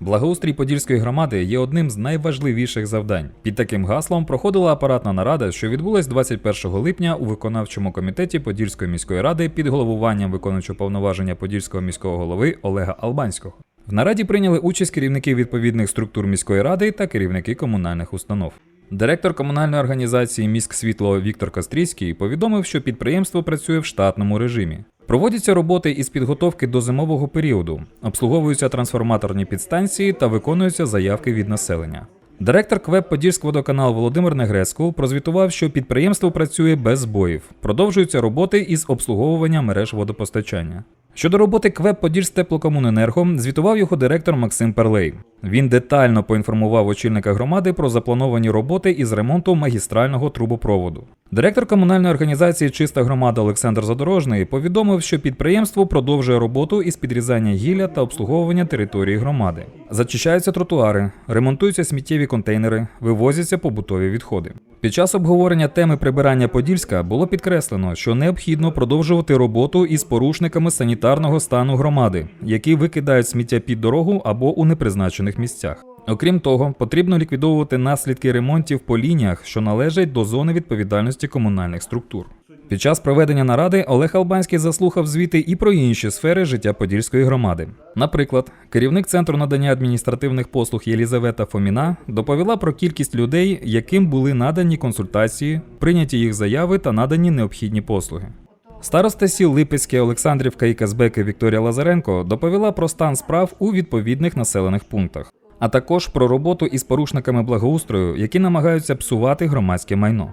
Благоустрій Подільської громади є одним з найважливіших завдань. Під таким гаслом проходила апаратна нарада, що відбулась 21 липня у виконавчому комітеті Подільської міської ради під головуванням виконуючого повноваження Подільського міського голови Олега Албанського. В нараді прийняли участь керівники відповідних структур міської ради та керівники комунальних установ. Директор комунальної організації Міськ Світло Віктор Кострійський повідомив, що підприємство працює в штатному режимі. Проводяться роботи із підготовки до зимового періоду, обслуговуються трансформаторні підстанції та виконуються заявки від населення. Директор КВЕП Подільськводоканал Володимир Негреско прозвітував, що підприємство працює без збоїв. Продовжуються роботи із обслуговування мереж водопостачання. Щодо роботи КВЕП Подільськтеплокомуненерго, звітував його директор Максим Перлей. Він детально поінформував очільника громади про заплановані роботи із ремонту магістрального трубопроводу. Директор комунальної організації Чиста громада Олександр Задорожний повідомив, що підприємство продовжує роботу із підрізання гілля та обслуговування території громади. Зачищаються тротуари, ремонтуються сміттєві контейнери, вивозяться побутові відходи. Під час обговорення теми прибирання Подільська було підкреслено, що необхідно продовжувати роботу із порушниками санітарного стану громади, які викидають сміття під дорогу або у непризначених місцях. Окрім того, потрібно ліквідовувати наслідки ремонтів по лініях, що належать до зони відповідальності комунальних структур. Під час проведення наради Олег Албанський заслухав звіти і про інші сфери життя Подільської громади. Наприклад, керівник центру надання адміністративних послуг Єлізавета Фоміна доповіла про кількість людей, яким були надані консультації, прийняті їх заяви та надані необхідні послуги. Староста сіл Липецьке Олександрівка і Казбеки Вікторія Лазаренко доповіла про стан справ у відповідних населених пунктах, а також про роботу із порушниками благоустрою, які намагаються псувати громадське майно.